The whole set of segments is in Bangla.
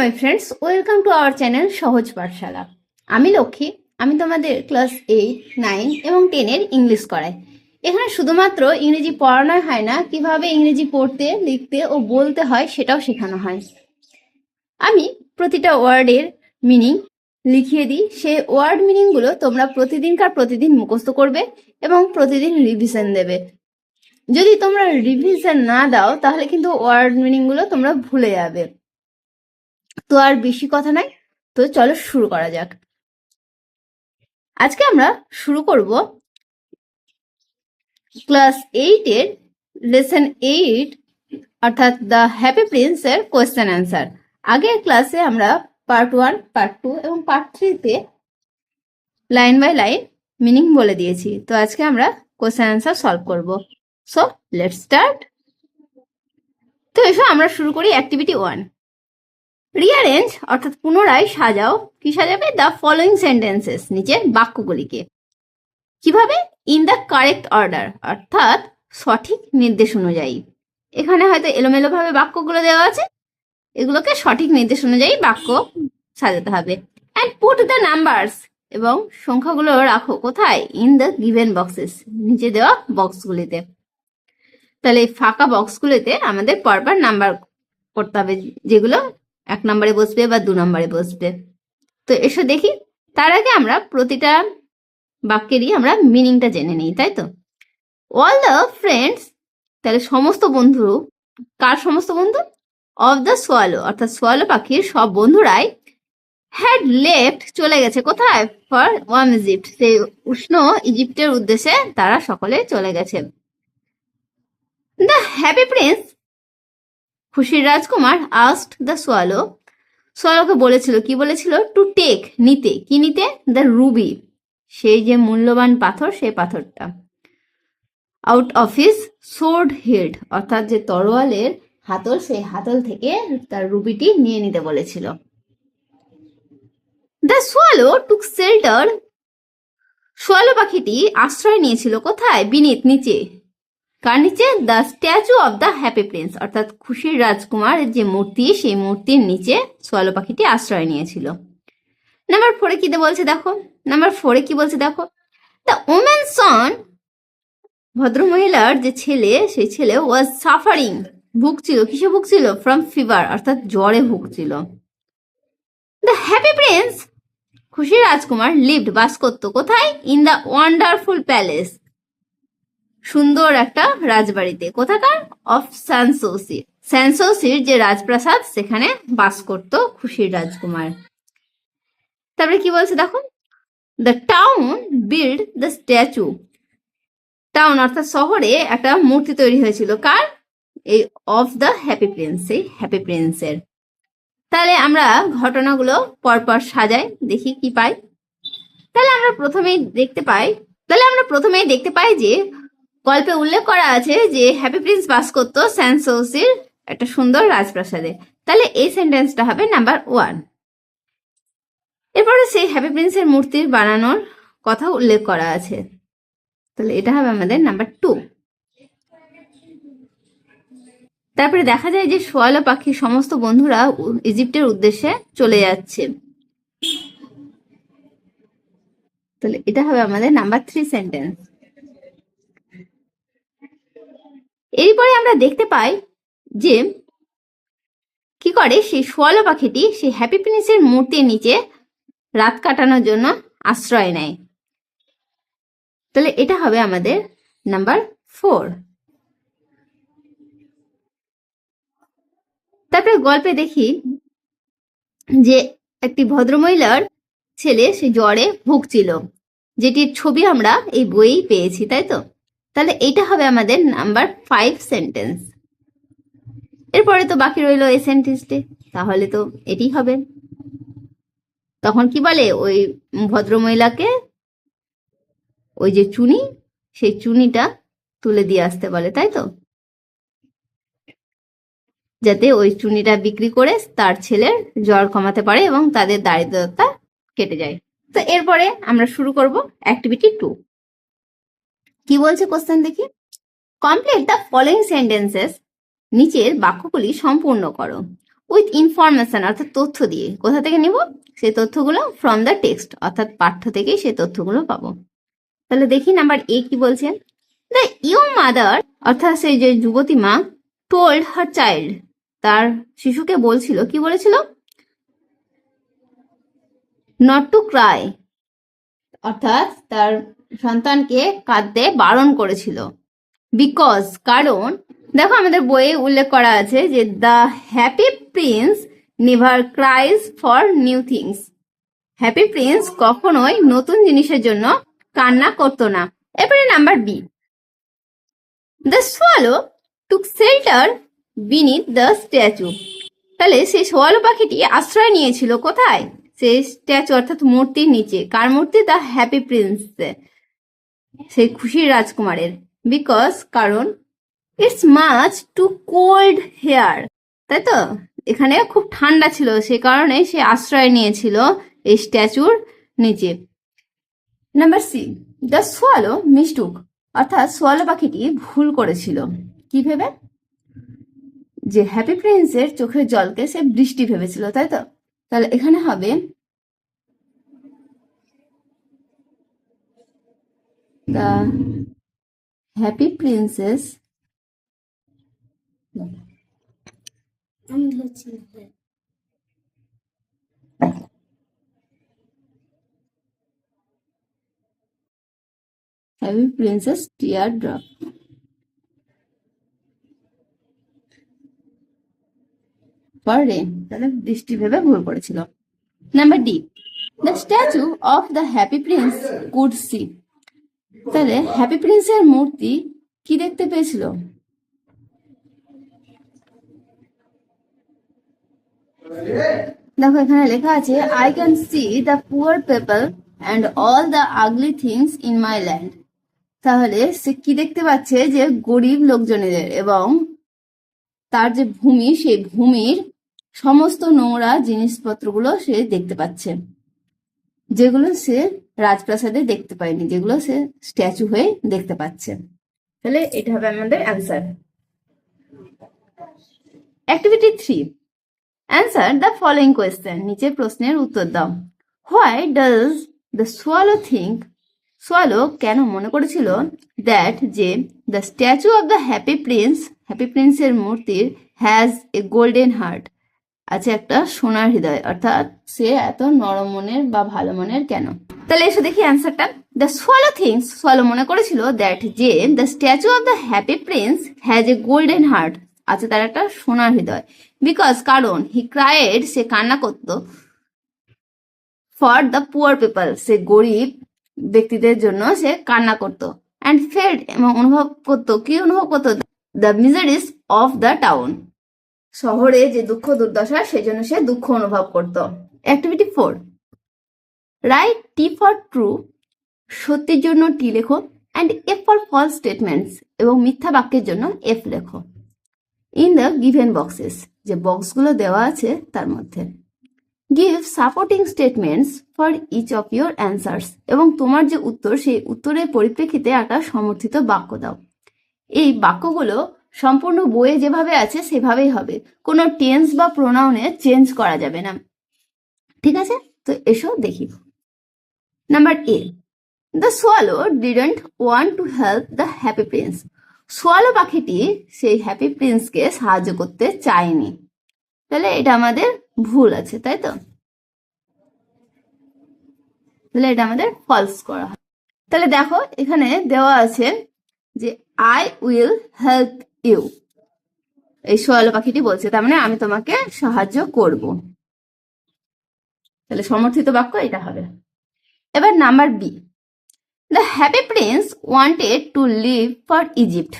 My friends welcome to our channel সহজ পাঠশালা আমি লক্ষ্মী। আমি তোমাদের ক্লাস এইট নাইন এবং টেনের ইংলিশ করাই। এখানে শুধুমাত্র ইংরেজি পড়ানোই হয় না, কীভাবে ইংরেজি পড়তে, লিখতে ও বলতে হয় সেটাও শেখানো হয়। আমি প্রতিটা ওয়ার্ডের মিনিং লিখিয়ে দিই। সেই ওয়ার্ড মিনিংগুলো তোমরা প্রতিদিনকার প্রতিদিন মুখস্থ করবে এবং প্রতিদিন রিভিশন দেবে। যদি তোমরা রিভিশন না দাও, তাহলে কিন্তু ওয়ার্ড মিনিংগুলো তোমরা ভুলে যাবে। তো আর বেশি কথা নাই। তো চলো শুরু করা যাক। আজকে আমরা শুরু করব ক্লাস এইটের লেসন এইট, অর্থাৎ দ্য হ্যাপি প্রিন্স এর কোয়েশ্চেন অ্যান্সার। আগের ক্লাসে আমরা পার্ট ওয়ান, পার্ট টু এবং পার্ট থ্রিতে লাইন বাই লাইন মিনিং বলে দিয়েছি। তো আজকে আমরা কোয়েশ্চেন অ্যান্সার সলভ করব। So let start. তো এসো আমরা শুরু করি অ্যাক্টিভিটি ওয়ান। রিয়ারেঞ্জ অর্থাৎ পুনরায় সাজাও, কি সাজাবে? দ্য ফলোয়িং সেন্টেন্সেস নিচের বাক্যগুলিকে। কীভাবে? ইন দ্য কারেক্ট অর্ডার অর্থাৎ সঠিক নির্দেশ অনুযায়ী। এখানে হয়তো এলোমেলো ভাবে বাক্যগুলো দেওয়া আছে। এগুলোকে সঠিক নির্দেশ অনুযায়ী বাক্য সাজাতে হবে। অ্যান্ড পুট দ্য নাম্বারস এবং সংখ্যাগুলো রাখো কোথায়? ইন দ্য গিভেন বক্সেস নিচে দেওয়া বক্সগুলিতে তাহলে এই ফাঁকা বক্সগুলিতে আমাদের পরপর নাম্বার করতে হবে, যেগুলো এক নম্বরে বসবে বা দু নম্বরে বসবে। তো এসো দেখি, তার আগে আমরা প্রতিটা বাক্যেরই আমরা মিনিংটা জেনে নিই, তাই তো? অল দ্য ফ্রেন্ডস তাহলে সমস্ত বন্ধু, কার সমস্ত বন্ধু? অফ দ্য সোয়ালো অর্থাৎ সোয়ালো পাখির সব বন্ধুরাই হ্যাড লেফট চলে গেছে কোথায়? ফর ওয়াম ইজিপ্ট সেই উষ্ণ ইজিপ্টের উদ্দেশ্যে তারা সকলে চলে গেছে। দ্য হ্যাপি প্রিন্স খুশির রাজকুমার আস্ট দ্য সোয়ালো সোয়ালোকে বলেছিল, কি বলেছিল? টু টেক নিতে। কি নিতে? দ্য রুবি সেই যে মূল্যবান পাথর সেই পাথরটা। Out of his sword head অর্থাৎ যে তরোয়ালের হাতল, সেই হাতল থেকে তার রুবিটি নিয়ে নিতে বলেছিল। The swallow took shelter swallow পাখিটি আশ্রয় নিয়েছিল কোথায়? বিনিত, নিচে। কার নিচে the statue of the Happy Prince, অর্থাৎ খুশির রাজকুমার যে মূর্তি, সেই মূর্তির নিচে সোয়ালো পাখিটি আশ্রয় নিয়েছিল। নাম্বার ফোরে কি বলছে দেখো? নাম্বার ফোরে কি বলছে দেখো? দ্য ওমেন সন ভদ্রমহিলার যে ছেলে, সেই ছেলে ওয়াজ সাফারিং ভুগছিল। কিসে ভুগছিল? ফ্রম ফিভার অর্থাৎ জ্বরে ভুগছিল। দ্য হ্যাপি প্রিন্স খুশির রাজকুমার লিভড বাস করতো কোথায়? ইন দ্য ওয়ান্ডারফুল প্যালেস সুন্দর একটা রাজবাড়িতে। কোথাকার? অফ স্যানসোসি। স্যানসোসির যে রাজপ্রাসাদ, সেখানে বাস করত খুশির রাজকুমার। তারপরে কি বলছে দেখো? The town build the statue town অর্থাৎ শহরে একটা মূর্তি তৈরি হয়েছিল। কার? এই অফ দ্য হ্যাপি প্রিন্স এই হ্যাপি প্রিন্সের তাহলে আমরা ঘটনাগুলো পরপর সাজাই, দেখি কি পাই। তাহলে আমরা প্রথমেই দেখতে পাই, তাহলে আমরা প্রথমেই দেখতে পাই যে গল্পে উল্লেখ করা আছে যে হ্যাপি প্রিন্স বাস করতো স্যানসোসির একটা সুন্দর রাজপ্রাসাদে। তাহলে এই সেন্টেন্সটা হবে নাম্বার ওয়ান। এরপরে সেই হ্যাপি প্রিন্সের মূর্তির বানানোর কথা উল্লেখ করা আছে। তাহলে এটা হবে আমাদের নাম্বার টু। তারপরে দেখা যায় যে সোয়ালো পাখির সমস্ত বন্ধুরা ইজিপ্টের উদ্দেশ্যে চলে যাচ্ছে। তাহলে এটা হবে আমাদের নাম্বার থ্রি সেন্টেন্স। এরপরে আমরা দেখতে পাই যে কি করে, সেই সোয়ালো পাখিটি সেই হ্যাপি প্রিন্সের মূর্তির নিচে রাত কাটানোর জন্য আশ্রয় নেয়। তাহলে এটা হবে আমাদের নাম্বার ফোর। তারপরে গল্পে দেখি যে একটি ভদ্রমহিলার ছেলে, সে জ্বরে ভুগছিল। যেটির ছবি আমরা এই বইয়েই পেয়েছি, তাই তো? তাহলে এইটা হবে আমাদের নাম্বার ফাইভ সেন্টেন্স এরপরে তো বাকি রইল এই সেন্টেন্সটি তাহলে তো এটি হবে। তখন কি বলে? ওই ভদ্রমহিলাকে ওই যে চুনি, সেই চুনিটা তুলে দিয়ে আসতে বলে, তাই তো? যাতে ওই চুনিটা বিক্রি করে তার ছেলের জ্বর কমাতে পারে এবং তাদের দারিদ্রতা কেটে যায়। তো এরপরে আমরা শুরু করব অ্যাক্টিভিটি টু কি বলছে কোশ্চেন দেখি? কমপ্লিট দ্য ফলোয়িং সেন্টেন্সেস নিচের বাক্যগুলি সম্পূর্ণ করো। উইথ ইনফরমেশন অর্থাৎ তথ্য দিয়ে। কোথা থেকে নিব? সেই তথ্যগুলো ফ্রম দ্য টেক্সট অর্থাৎ পাঠ্য থেকেই সেই তথ্যগুলো পাবো। তাহলে দেখি নাম্বার এ কি বলছেন দ্য ইউ মাদার অর্থাৎ সেই যে যুবতী মা টোল্ড হার চাইল্ড তার শিশুকে বলছিল, কি বলেছিল? নট টু ক্রাই অর্থাৎ তার সন্তানকে কাঁদতে বারণ করেছিল। বিকজ কারণ, দেখো আমাদের বইয়ে উল্লেখ করা আছে যে the Happy Prince never cries for new things Happy Prince কখনোই নতুন জিনিসের জন্য কান্না করতো না। এরপরে number B the swallow took shelter beneath the statue তাহলে সেই সোয়ালো পাখিটি আশ্রয় নিয়েছিল কোথায়? সেই স্ট্যাচু অর্থাৎ মূর্তির নিচে। কার মূর্তি? দ্য হ্যাপি প্রিন্স সেই খুশির রাজকুমারের। বিকজ কারণ it's much too cold here তাই তো? এখানে খুব ঠান্ডা ছিল, সে কারণে সে আশ্রয় নিয়েছিল এই স্ট্যাচুর নিচে। Number C the swallow mistook অর্থাৎ সোয়ালো পাখিটি ভুল করেছিল। কি ভেবে? যে হ্যাপি প্রিন্সের চোখের জলকে সে বৃষ্টি ভেবেছিল, তাই তো? তাহলে এখানে হবে দ্য হ্যাপি প্রিন্সেস আমি ধরছি না। হ্যাপি প্রিন্সেস টিয়ার ড্রপ তাহলে বৃষ্টি ভেবে ভুল করেছিল। Number D the statue of the happy prince could see তাহলে হ্যাপি প্রিন্সের মূর্তি কি দেখতে পেয়েছিল? দেখো, এখানে লেখা আছে I can see the poor people and all the ugly things in my land তাহলে সে কি দেখতে পাচ্ছে? যে গরিব লোকজনেদের এবং তার যে ভূমি, সেই ভূমির সমস্ত নোংরা জিনিসপত্রগুলো সে দেখতে পাচ্ছে, যেগুলো সে রাজপ্রাসাদে দেখতে পায়নি যেগুলো সে স্ট্যাচু হয়ে দেখতে পাচ্ছে। তাহলে এটা হবে আমাদের answer. Activity three. Answer the following question. নিচের প্রশ্নের উত্তর দাও। Why does the swallow think swallow কেন মনে করেছিল দ্যাট যে the statue of the happy prince, happy প্রিন্সের মূর্তির, হ্যাজ এ গোল্ডেন হার্ট। আছে একটা সোনার হৃদয়, অর্থাৎ সে এত নরম মনের বা ভালো মনের কেন? তাহলে এসে দেখি অ্যান্সারটা দ্য সোয়ালো থিংস সোয়ালো মনে করেছিল দ্যাট যে the statue of the happy prince has a golden heart আছে তার একটা সোনার হৃদয়। বিকজ কারণ হি ক্রায়েড সে কান্না করতো ফর দ্য পুয়ার পিপল সে গরিব ব্যক্তিদের জন্য সে কান্না করত। অ্যান্ড ফেল্ড এবং অনুভব করতো, কি অনুভব করতো? The miseries of the town শহরে যে দুঃখ দুর্দশা সেই জন্য সে দুঃখ অনুভব করত। Activity four write T for true সত্যির জন্য টি লেখো and F for false statements এবং মিথ্যা বাক্যের জন্য এফ লেখো। ইন দ্য গিভেন বক্সেস যে বক্সগুলো দেওয়া আছে তার মধ্যে। Give supporting statements for each of your answers এবং তোমার যে উত্তর, সেই উত্তরের পরিপ্রেক্ষিতে একটা সমর্থিত বাক্য দাও। এই বাক্যগুলো সম্পূর্ণ বইয়ে যেভাবে আছে সেভাবেই হবে। কোনো টেন্স বা প্রোনাউনে চেঞ্জ করা যাবে না। ঠিক আছে? তো এসো দেখি। Number A the swallow didn't want to help the happy prince swallow পাখিটি সেই হ্যাপি প্রিন্সকে সাহায্য করতে চায়নি। তাহলে এটা আমাদের ভুল আছে, তাই তো? তাহলে এটা আমাদের ফলস করা হয়। তাহলে দেখো, এখানে দেওয়া আছে যে আই উইল হেল্প ইউ। এই সোয়ালো পাখিটি বলছে, তার মানে আমি তোমাকে সাহায্য করব। তাহলে সমর্থিত বাক্য এটা হবে। এবার number B. The happy prince wanted to leave for Egypt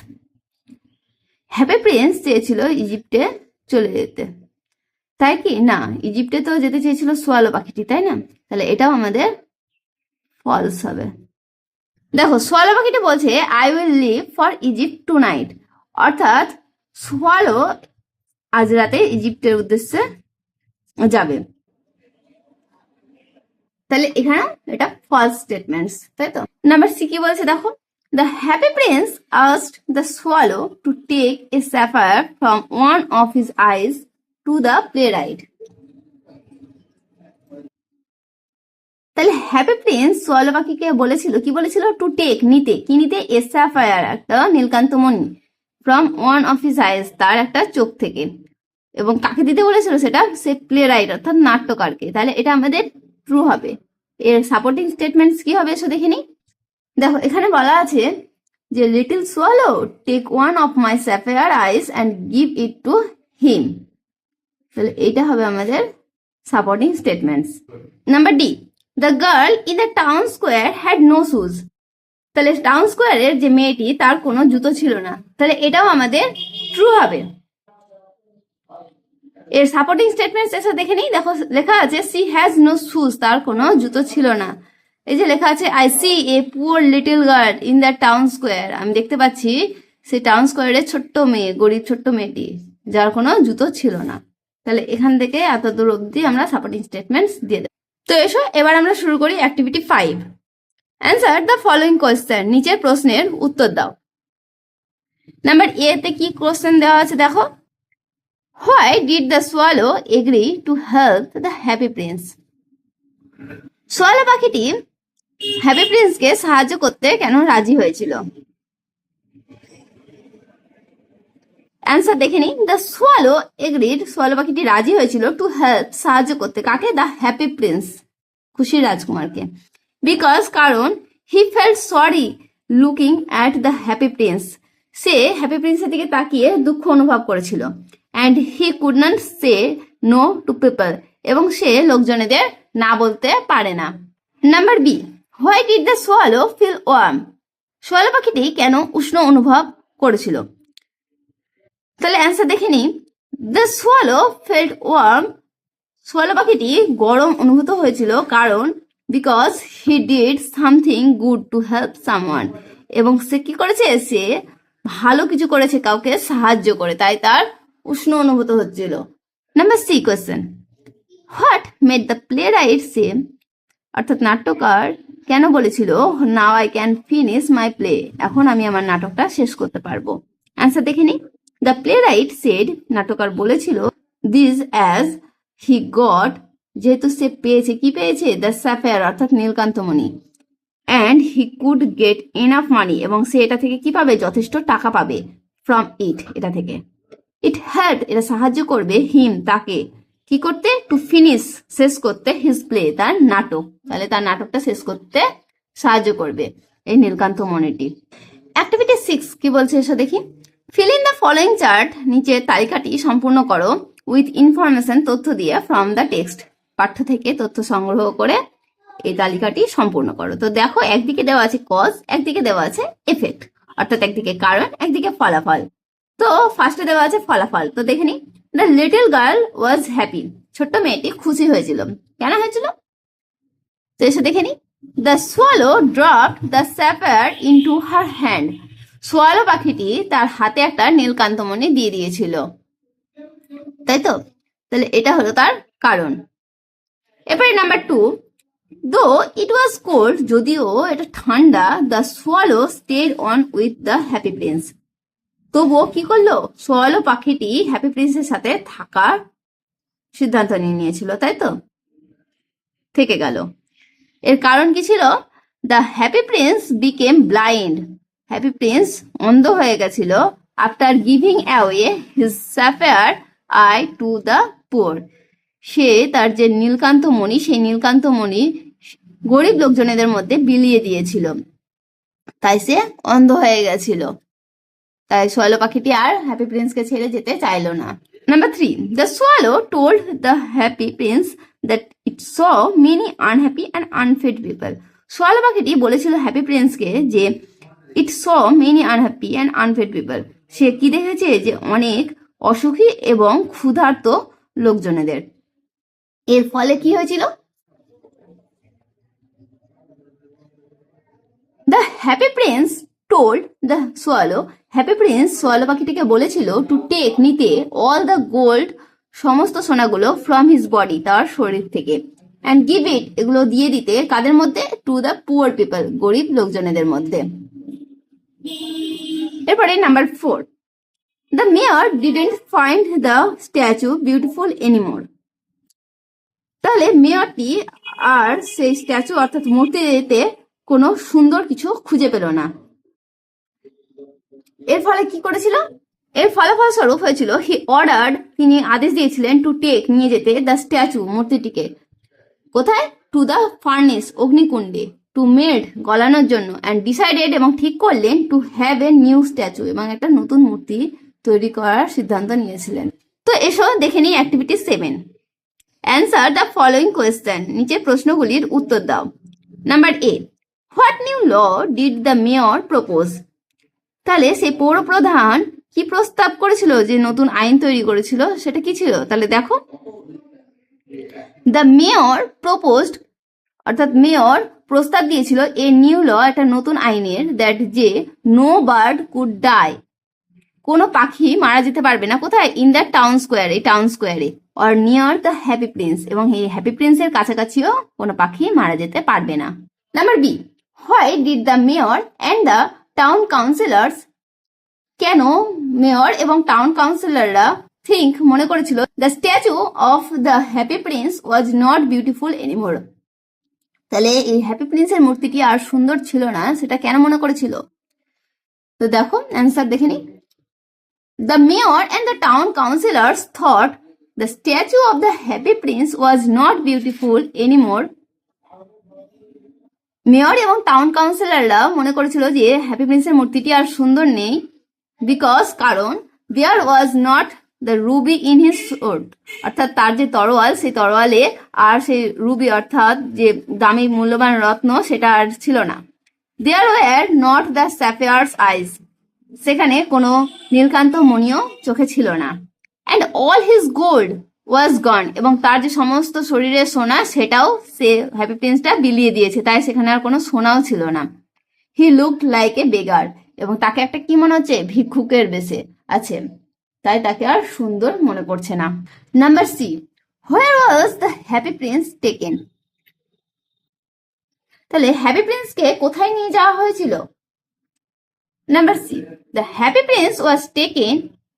happy prince চেয়েছিল ইজিপ্টে চলে যেতে। তাই কি? না ইজিপ্টে তো যেতে চেয়েছিল সোয়ালো পাখিটি, তাই না? তাহলে এটাও আমাদের ফলস হবে। দেখো সোয়ালো পাখিটি বলছে I will leave for Egypt tonight অর্থাৎ সোয়ালো আজ রাতে ইজিপ্টের উদ্দেশ্যে যাবে। তাহলে এখানে এটা ফলস স্টেটমেন্টস তাই তো? নাম্বার সি কি বলছে দেখো? The happy prince asked the swallow to take a sapphire from one of his eyes to the playwright তাহলে হ্যাপি প্রিন্স সোয়ালো পাখিকে বলেছিল? কি বলেছিল? টু টেক নিতে। কি নিতে? এ স্যাফায়ার একটা নীলকান্তমণি from one of his eyes তার একটা চোখ থেকে। এবং কাকে দিতে বলেছিল সেটা? সে প্লে রাইট অর্থাৎ নাট্যকারকে। তাহলে এটা আমাদের ট্রু হবে। এর সাপোর্টিং স্টেটমেন্টস কি হবে এসে দেখে নিই। দেখো, এখানে বলা আছে যে little swallow take one of my sapphire eyes and give it to him তাহলে এটা হবে আমাদের supporting statements number D the girl in the town square had no shoes তাহলে টাউন স্কোয়ারের যে মেয়েটি, তার কোনো জুতো ছিল না। তাহলে এটাও আমাদের ট্রু হবে। এর সাপোর্টিং স্টেটমেন্টস এসে দেখে নিই। দেখো, লেখা আছে সি হ্যাজ নো শুজ তার কোনো জুতো ছিল না। এই যে লেখা আছে I see a poor little girl in the town square আমি দেখতে পাচ্ছি সেই টাউন স্কোয়ারের ছোট্ট মেয়ে, গরিব ছোট্ট মেয়েটি, যার কোনো জুতো ছিল না। তাহলে এখান থেকে এত দূর অবধি আমরা সাপোর্টিং স্টেটমেন্টস দিয়ে দেবো। তো এসো, এবার আমরা শুরু করি activity five answer the following question নিচের প্রশ্নের উত্তর দাও। নাম্বার এ তে কি কোশ্চেন দেওয়া আছে দেখো? Why did the swallow agree to help the happy prince swallow পাখিটি হ্যাপি প্রিন্সকে সাহায্য করতে কেন রাজি হয়েছিল? অ্যান্সার দেখে নিই। দ্য সোয়ালো এগ্রিড সোয়ালো পাখিটি রাজি হয়েছিল টু হেল্প সাহায্য করতে। কাকে? দ্য হ্যাপি প্রিন্স খুশি রাজকুমারকে। বিকজ কারণ he felt sorry looking at the happy prince say happy প্রিন্সের দিকে তাকিয়ে দুঃখ অনুভব করেছিল। And he could not say no to people এবং সে লোকজনেদের না বলতে পারে না। Number B why did the swallow feel warm swallow পাখিটি কেন উষ্ণ অনুভব করেছিল? তাহলে অ্যান্সার দেখে নিই। The swallow felt warm swallow পাখিটি গরম অনুভূত হয়েছিল কারণ because he did something good to help someone এবং সে কি করেছে? সে ভালো কিছু করেছে, কাউকে সাহায্য করে। তাই তার উষ্ণ অনুভূত হচ্ছিল। Number C question what made the playwright say, অর্থাৎ নাট্যকার, কেন বলেছিল now I can finish my play এখন আমি আমার নাটকটা শেষ করতে পারব। অ্যান্সার দেখে নিই। দ্য প্লে রাইট সেড নাটকার বলেছিল দিস অ্যাজ হি গট যেহেতু সে পেয়েছে, কি পেয়েছে? দ্য স্যাফেয়ার অর্থাৎ নীলকান্তমণি and he could get enough money এবং সে এটা থেকে কি পাবে? যথেষ্ট টাকা পাবে। ফ্রম ইট এটা থেকে। ইট হেল্প এটা সাহায্য করবে হিম তাকে। কি করতে? টু ফিনিশ শেষ করতে হিজ প্লে তার নাটক। তাহলে তার নাটকটা শেষ করতে সাহায্য করবে এই নীলকান্ত মনিটি অ্যাক্টিভিটি সিক্স কি বলছে এসো দেখি। Fill in the following chart নিচের তালিকাটি সম্পূর্ণ করো উইথ ইনফরমেশন তথ্য দিয়ে ফ্রম দ্য টেক্সট পাঠ্য থেকে তথ্য সংগ্রহ করে এই তালিকাটি সম্পূর্ণ করো। তো দেখো, একদিকে দেওয়া আছে কজ একদিকে দেওয়া আছে এফেক্ট অর্থাৎ একদিকে কারণ, একদিকে ফলাফল। তো ফার্স্টে দেওয়া আছে ফলাফল। তো দেখে নি the little girl was happy ছোট্ট মেয়েটি খুশি হয়েছিল। কেন হয়েছিল? তো এসে দেখে নি the swallow drop the sapphire into her hand swallow পাখিটি তার হাতে একটা নীলকান্তমণি দিয়ে দিয়েছিল। তাই তো? তাহলে এটা হলো তার কারণ। এরপরে নাম্বার টু দো ইট ওয়াজ কোল্ড যদিও এটা ঠান্ডা the swallow stayed on with the happy prince তবুও কি করল? সোয়ালো পাখিটি হ্যাপি প্রিন্সের সাথে থাকার সিদ্ধান্ত নিয়ে নিয়েছিল, তাই তো? থেকে গেল। এর কারণ কি ছিল? The happy prince became blind happy prince অন্ধ হয়ে গেছিল। After giving away his sapphire eye to the poor সে তার যে নীলকান্ত মণি, সেই নীলকান্ত মণি গরিব লোকজনেদের মধ্যে বিলিয়ে দিয়েছিল। তাই সে অন্ধ হয়ে গেছিল। তাই সোয়ালো পাখিটি আর হ্যাপি প্রিন্সকে ছেড়ে যেতে চাইলো না। Number three the swallow told the happy prince that it saw many unhappy and unfit people swallow পাখিটি বলেছিল হ্যাপি প্রিন্সকে যে it saw many unhappy and unfit people সে কি দেখেছে? যে অনেক অসুখী এবং ক্ষুধার্ত লোকজনেদের। এর ফলে কি হয়েছিল? The happy prince told the swallow happy prince swallow পাখিটিকে বলেছিল টু টেক নিতে অল দ্য গোল্ড সমস্ত সোনাগুলো ফ্রম হিজ বডি তার শরীর থেকে অ্যান্ড গিভ ইট এগুলো দিয়ে দিতে কাদের মধ্যে? টু দ্য পুয়ার পিপল গরিব লোকজনেদের মধ্যে। এরপরে number four the mayor didn't find the statue beautiful anymore তাহলে মেয়রটি আর সেই স্ট্যাচু অর্থাৎ মূর্তিতে কোনো সুন্দর কিছু খুঁজে পেল না। এর ফলে কি করেছিল? এর ফলাফল স্বরূপ হয়েছিল, হি অর্ডার তিনি আদেশ দিয়েছিলেন টু টেক নিয়ে যেতে দ্য স্ট্যাচু মূর্তিটিকে। কোথায়? টু দ্য ফার্নেস অগ্নিকুণ্ডে। টু মেড গলানোর জন্য। অ্যান্ড ডিসাইডেড এবং ঠিক করলেন to have a new statue এবং একটা নতুন মূর্তি তৈরি করার সিদ্ধান্ত নিয়েছিলেন। তো এসো দেখে নিই activity seven answer the following question নিচের প্রশ্নগুলির উত্তর দাও। Number A what new law did the mayor propose তাহলে সেই পৌরপ্রধান কি প্রস্তাব করেছিল যে নতুন আইন তৈরি করেছিল? সেটা কি ছিল? তাহলে দেখো। দ্য মেয়র প্রপোজড অর্থাৎ মেয়র প্রস্তাব দিয়েছিল এ নিউ ল একটা নতুন আইনের দ্যাট যে নো বার্ড কুড ডাই কোনো পাখি মারা যেতে পারবে না। কোথায়? ইন দ্য টাউন স্কোয়ারে টাউন স্কোয়ারে or near the happy prince এবং এই হ্যাপি প্রিন্সের কাছাকাছিও কোনো পাখি মারা যেতে পারবে না। Number B why did the mayor and the town councillors কেন মেয়র এবং টাউন কাউন্সিলররা থিঙ্ক মনে করেছিল the statue of the happy prince was not beautiful anymore তাহলে এই হ্যাপি প্রিন্সের মূর্তিটি আর সুন্দর ছিল না, সেটা কেন মনে করেছিল? তো দেখো অ্যান্সার দেখে নি the mayor and the town councillors thought the statue of the happy prince was not beautiful anymore mayor এবং টাউন কাউন্সিলররা মনে করেছিল যে হ্যাপি প্রিন্সের মূর্তিটি আর সুন্দর নেই বিকজ কারণ there was not the ruby in his অর্থাৎ তার যে তরোয়াল, সেই তরোয়ালে আর সেই রুবি অর্থাৎ যে দামি মূল্যবান রত্ন, সেটা আর ছিল না। There were not the sapphires eyes সেখানে কোনো নীলকান্ত মণিও চোখে ছিল না। And all his gold was gone এবং তার যে সমস্ত শরীরের সোনা, সেটাও সে হ্যাপি প্রিন্সটা বিলিয়ে দিয়েছে। তাই সেখানে আর কোনো সোনাও ছিল না। হি লুক লাইক এ বেগার এবং তাকে একটা কি মনে হচ্ছে? ভিক্ষুকের বেশে আছে। তাই তাকে আর সুন্দর মনে পড়ছে না। Number C where was the happy prince taken তাহলে হ্যাপি প্রিন্সকে কোথায় নিয়ে যাওয়া হয়েছিল? Number C the happy prince was taken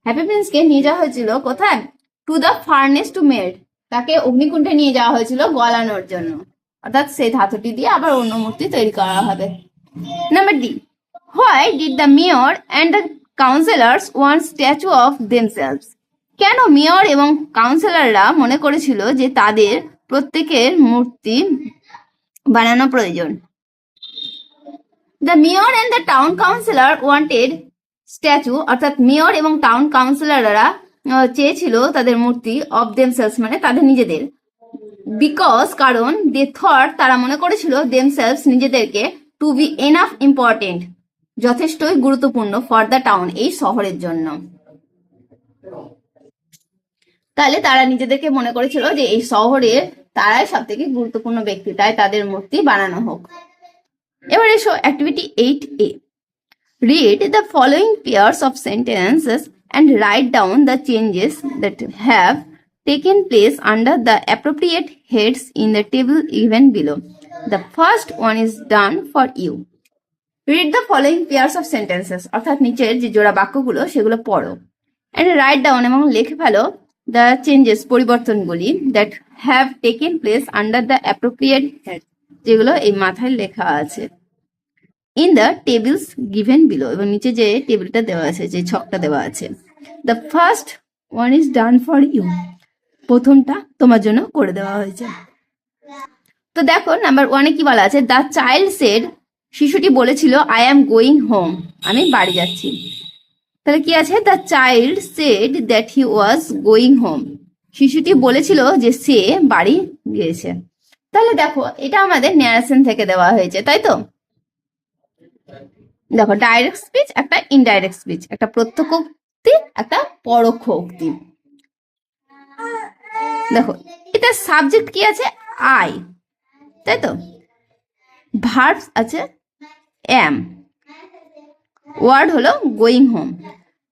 happy প্রিন্সকে নিয়ে যাওয়া হয়েছিল কোথায়? To the furnace to made তাকে অগ্নিকুণ্ডে নিয়ে যাওয়া হয়েছিল গলানোর জন্য। অর্থাৎ সেই ধাতুটি দিয়ে আবার অন্য মূর্তি তৈরি করা হবে। Number D why did the mayor and the councillors want statue of themselves কেন মেয়র এবং কাউন্সিলররা মনে করেছিল যে তাদের প্রত্যেকের মূর্তি বানানো প্রয়োজন? The mayor and the town councillor wanted statue, অর্থাৎ মেয়র এবং টাউন কাউন্সিলররা চেয়েছিল তাদের মূর্তি অফ দেমসেলস মানে তাদের নিজেদের। বিকজ কারণ দে থট তারা মনে করেছিল দেমসেলস নিজেদেরকে টু বি এনাফ ইম্পর্টেন্ট যথেষ্টই গুরুত্বপূর্ণ ফর দ্য টাউন এই শহরের জন্য। তাহলে তারা নিজেদেরকে মনে করেছিল যে এই শহরে তারাই সব থেকে গুরুত্বপূর্ণ ব্যক্তি, তাই তাদের মূর্তি বানানো হোক। এবার এসো activity eight A read the following pairs of sentences and write down the changes that have taken place under the appropriate heads in the table given below. The first one is done for you. Read the following pairs of sentences অর্থাৎ নিচের যে জোড়া বাক্যগুলো সেগুলো পড়ো and write down এবং লিখে ফেলো the changes পরিবর্তনগুলি that have taken place under the appropriate head যেগুলো এই মাথায় লেখা আছে in the tables given below এবং নিচে যে টেবিলটা দেওয়া আছে, যে ছকটা দেওয়া আছে the first one is done for you প্রথমটা তোমার জন্য করে দেওয়া হয়েছে। তো দেখো নাম্বার ওয়ানে কি বলা আছে? দ্য চাইল্ড সেড শিশুটি বলেছিল আই অ্যাম গোয়িং হোম আমি বাড়ি যাচ্ছি। তাহলে কি আছে? The child said that he was going home শিশুটি বলেছিল যে সে বাড়ি গিয়েছে। তাহলে দেখো, এটা আমাদের ন্যারেশন থেকে দেওয়া হয়েছে, তাই তো? দেখো ডাইরেক্ট স্পিচ একটা ইনডাইরেক্ট স্পিচ একটা প্রত্যক্ষ উক্তি, একটা পরোক্ষ উক্তি। দেখো এটা সাবজেক্ট কি আছে? আই তাই তো? ভার্বস আছে এম ওয়ার্ড হলো গোয়িং হোম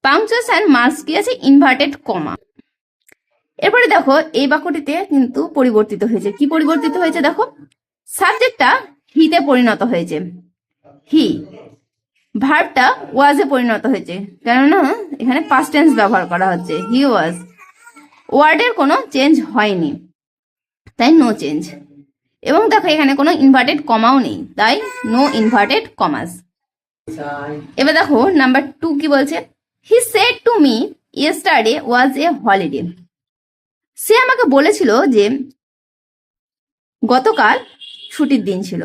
পাংচুয়েশন মার্কস কি আছে? ইনভার্টেড কমা এরপরে দেখো, এই বাক্যটিতে কিন্তু পরিবর্তিত হয়েছে। কি পরিবর্তিত হয়েছে দেখো? সাবজেক্টটা হিতে পরিণত হয়েছে। হি ভার্বটা ওয়াজে পরিণত হয়েছে। কেননা, এখানে পাস্ট টেন্স ব্যবহার করা হচ্ছে। হি ওয়াজ ওয়ার্ডের কোনো চেঞ্জ হয়নি। তাই নো চেঞ্জ এবং দেখো, এখানে কোনো ইনভার্টেড কমাও নেই। তাই নো ইনভার্টেড কমাস এবার দেখো নাম্বার টু কি বলছে? He said to me yesterday was a holiday সে আমাকে বলেছিল যে গতকাল ছুটির দিন ছিল।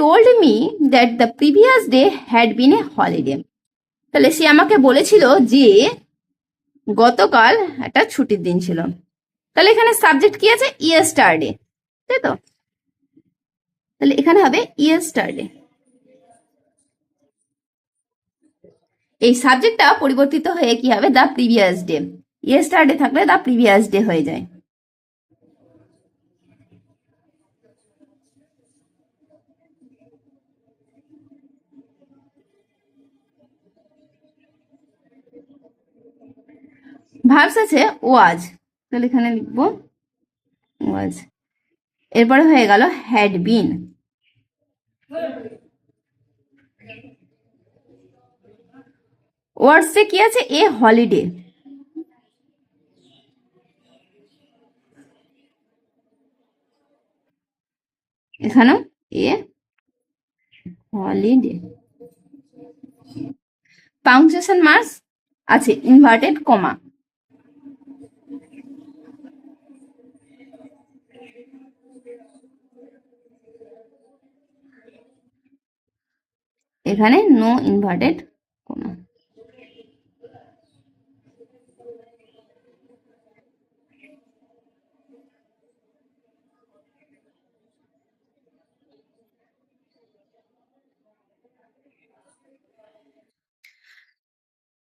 Told me that the previous day had been a holiday তাহলে সে আমাকে বলেছিল যে গতকাল একটা ছুটির দিন ছিল। তাহলে এখানে সাবজেক্ট কি আছে? ইয়েস্টারডে তাই তো? তাহলে এখানে হবে ইয়েস্টারডে এই সাবজেক্টটা পরিবর্তিত হয়ে কি হবে? দ্য প্রিভিয়াস ডে ইয়েস্টারডে থাকলে দ্য প্রিভিয়াস ডে হয়ে যায়। ভার্বস আছে ওয়াজ তাহলে এখানে লিখব ওয়াজ এরপরে হয়ে গেল হ্যাড বিন ওয়ার্ডসে কি আছে? এ হলিডে এখানেও এ হলিডে পাংচুয়েশন মার্কস আছে ইনভার্টেড কমা এখানে no inverted comma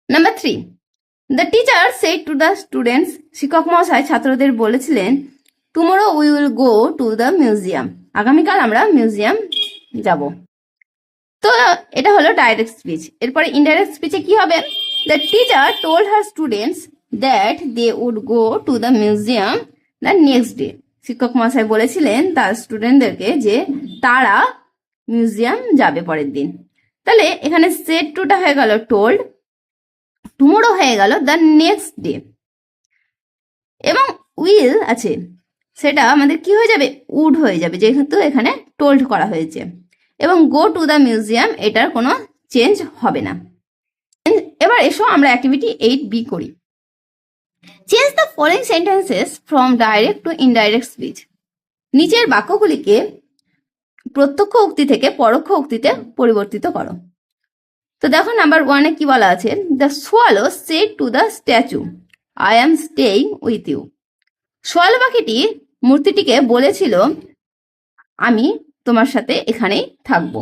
number three the teacher said to the students শিক্ষক মহাশয় ছাত্রদের বলেছিলেন tomorrow we will go to the museum আগামীকাল আমরা মিউজিয়াম যাব। তো এটা হলো ডাইরেক্ট স্পিচ এরপরে ইনডাইরেক্ট স্পিচে কি হবে? The teacher told her students that they would go to the museum the next day শিক্ষক মহাশয় বলেছিলেন তার স্টুডেন্টদেরকে যে তারা মিউজিয়াম যাবে পরের দিন। তাহলে এখানে সেট টুটা হয়ে গেল টোল্ড টুমোরো হয়ে গেল দ্য নেক্সট ডে এবং উইল আছে, সেটা আমাদের কি হয়ে যাবে? উড হয়ে যাবে, যেহেতু এখানে টোল্ড করা হয়েছে। এবং গো টু দ্য মিউজিয়াম এটার কোনো চেঞ্জ হবে না। এবার এসো আমরা অ্যাক্টিভিটি এইট বি করি। Change the following sentences from direct to indirect speech নিচের বাক্যগুলিকে প্রত্যক্ষ উক্তি থেকে পরোক্ষ উক্তিতে পরিবর্তিত করো। তো দেখো নাম্বার ওয়ানে কি বলা আছে? The swallow said to the statue I am staying with you swallow পাখিটি মূর্তিটিকে বলেছিল, আমি তোমার সাথে এখানেই থাকব।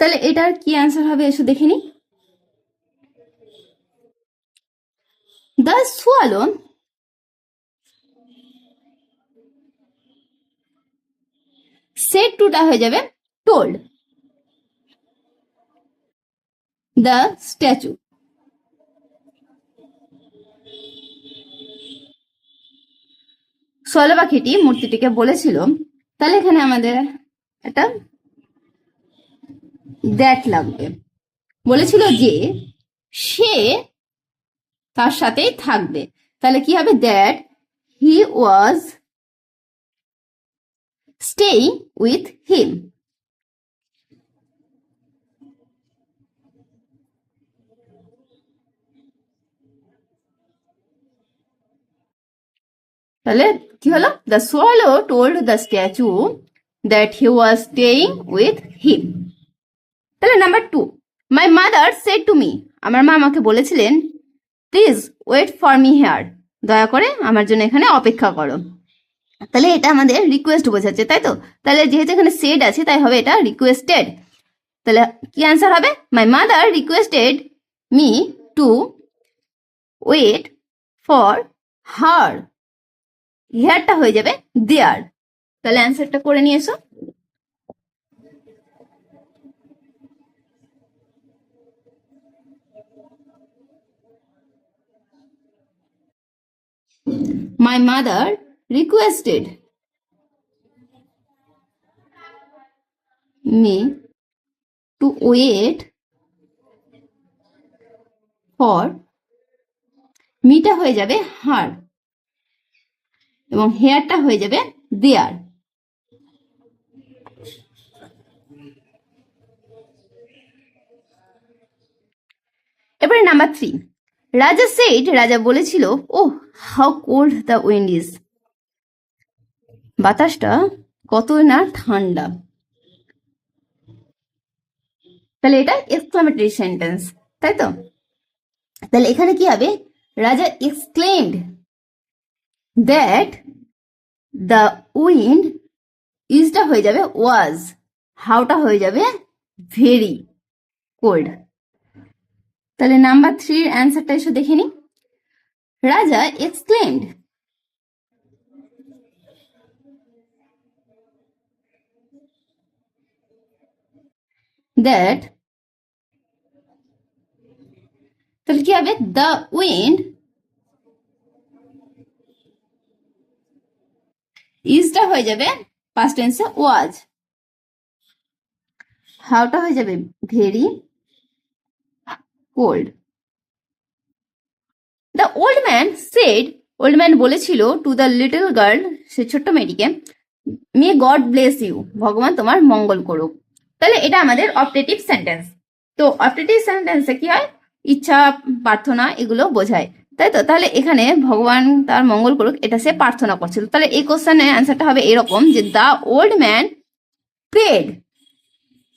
তাহলে এটার কি অ্যান্সার হবে এসো দেখে নি। দ্য সেট টুটা হয়ে যাবে টোল্ড দ্য স্ট্যাচু সোয়ালো পাখিটি মূর্তিটিকে বলেছিল তাহলে এখানে আমাদের একটা দ্যাট লাগবে। বলেছিল যে সে তার সাথেই থাকবে। তাহলে কি হবে? That he was staying with him তাহলে কি হলো? The swallow told the statue that he was staying with him তাহলে number two my mother said to me আমার মা আমাকে বলেছিলেন please wait for me here দয়া করে আমার জন্য এখানে অপেক্ষা করো। তাহলে এটা আমাদের রিকোয়েস্ট বোঝাচ্ছে, তাই তো? তাহলে যেহেতু এখানে সেড আছে, তাই হবে এটা রিকোয়েস্টেড তাহলে কি অ্যান্সার হবে? My mother requested me to wait for her হেয়ারটা হয়ে যাবে দেয়ার তাহলে অ্যান্সারটা করে নিয়ে এসো। My mother requested me to wait for মিটা হয়ে যাবে হার এবং হেয়ারটা হয়ে যাবে দেয়ার এবারে নাম্বার থ্রি রাজা সেট রাজা বলেছিল ও how cold the wind is বাতাসটা কত না ঠান্ডা। তাহলে এটা এক্সক্লামেটরি সেন্টেন্স তাই তো? তাহলে এখানে কি হবে? রাজা এক্সক্লেমড দ্যাট দ্য উইন্ড ইজটা হয়ে যাবে ওয়াজ হাউটা হয়ে যাবে ভেরি কোল্ড তাহলে নাম্বার থ্রির অ্যান্সারটা এসে দেখে নি রাজা এক্সক্লেমড that, তাহলে কি হবে? দ্য উইন্ড ইজটা হয়ে যাবে পাস্ট টেন্সে ওয়াজ হাউটা হয়ে যাবে? Very cold the old man said old man বলেছিল টু দ্য লিটল গার্ল সে ছোট্ট মেয়েটিকে মে গড ব্লেস ইউ ভগবান তোমার মঙ্গল করুক। তাহলে এটা আমাদের অপটেটিভ সেন্টেন্স তো অপটেটিভ সেন্টেন্সে কি হয়? ইচ্ছা, প্রার্থনা, এগুলো বোঝায়। তাই তো? তাহলে এখানে ভগবান তার মঙ্গল করুক, এটা সে প্রার্থনা করছিল। তাহলে এই কোশ্চেনের অ্যান্সারটা হবে এরকম যে the old man prayed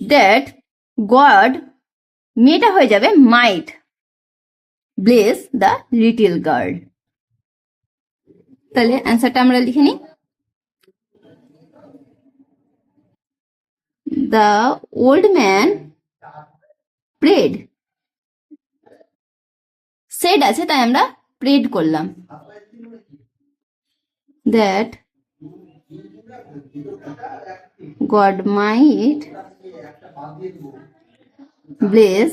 that God মেয়েটা হয়ে যাবে might bless the little girl তাহলে অ্যান্সারটা আমরা লিখে নিই। The old man prayed said আছে, তাই আমরা প্রেড করলাম। That God might bless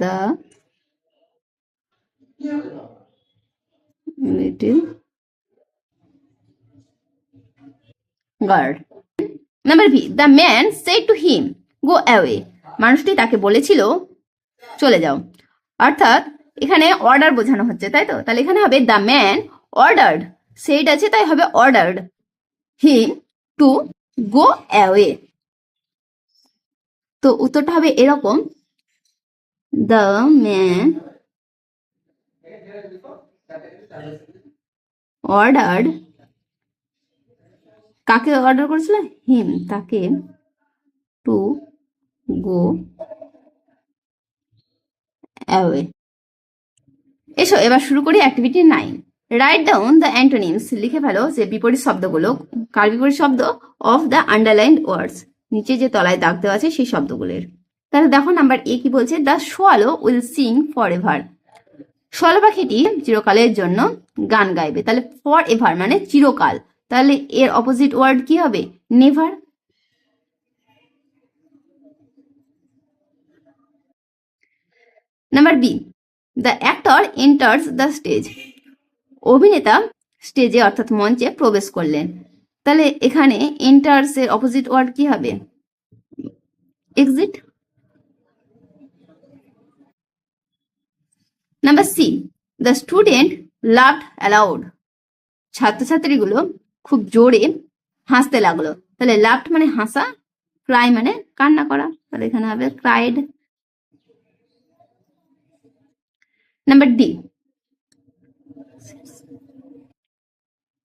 the little girl number V the man said to him go away মানুষটি তাকে বলেছিল চলে যাও। অর্থাৎ এখানে অর্ডার বোঝানো হচ্ছে, তাই তো? তাহলে এখানে হবে দ্য ম্যান অর্ডার্ড সেইট আছে, তাই হবে ordered him to go away তো উত্তরটা হবে এরকম দ্য ম্যান অর্ডার্ড কাকে অর্ডার করেছিল? হিম তাকে টু গো অ্যাওয়ে এসো, এবার শুরু করি activity nine write down the antonyms লিখে ফেলো যে বিপরীত শব্দগুলো, কার বিপরীত শব্দ? অফ দ্য আন্ডারলাইন্ড ওয়ার্ডস নিচে যে তলায় দাগ দেওয়া আছে সেই শব্দগুলোর। তাহলে দেখো নাম্বার এ কি বলছে? The swallow will sing for ever swallow পাখিটি চিরকালের জন্য গান গাইবে। তাহলে ফর এভার মানে চিরকাল। তাহলে এর অপোজিট ওয়ার্ড কি হবে? Never number B the actor enters the stage অভিনেতা স্টেজে অর্থাৎ মঞ্চে প্রবেশ করলেন। তাহলে এখানে এন্টার্স এর অপোজিট ওয়ার্ড কি হবে? Exit number C the student laughed aloud ছাত্রছাত্রীগুলো খুব জোরে হাসতে লাগল। তাহলে লাফট মানে হাসা ক্রাই মানে কান্না করা। তাহলে এখানে হবে cried number D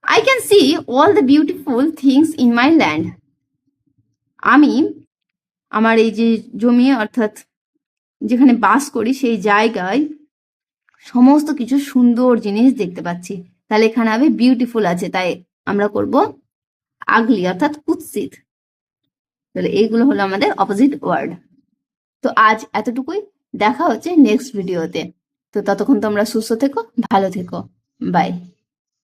I can see all the beautiful things in my land আমি আমার এই যে জমি, অর্থাৎ যেখানে বাস করি, সেই জায়গায় সমস্ত কিছু সুন্দর জিনিস দেখতে পাচ্ছি। তাহলে এখানে হবে বিউটিফুল আছে, তাই আমরা করব আগলি অর্থাৎ কুৎসিত। তাহলে এইগুলো হলো আমাদের অপোজিট ওয়ার্ড তো আজ এতটুকুই। দেখা হচ্ছে নেক্সট ভিডিওতে তো ততক্ষণ তোমরা সুস্থ থেকো ভালো থেকো। বাই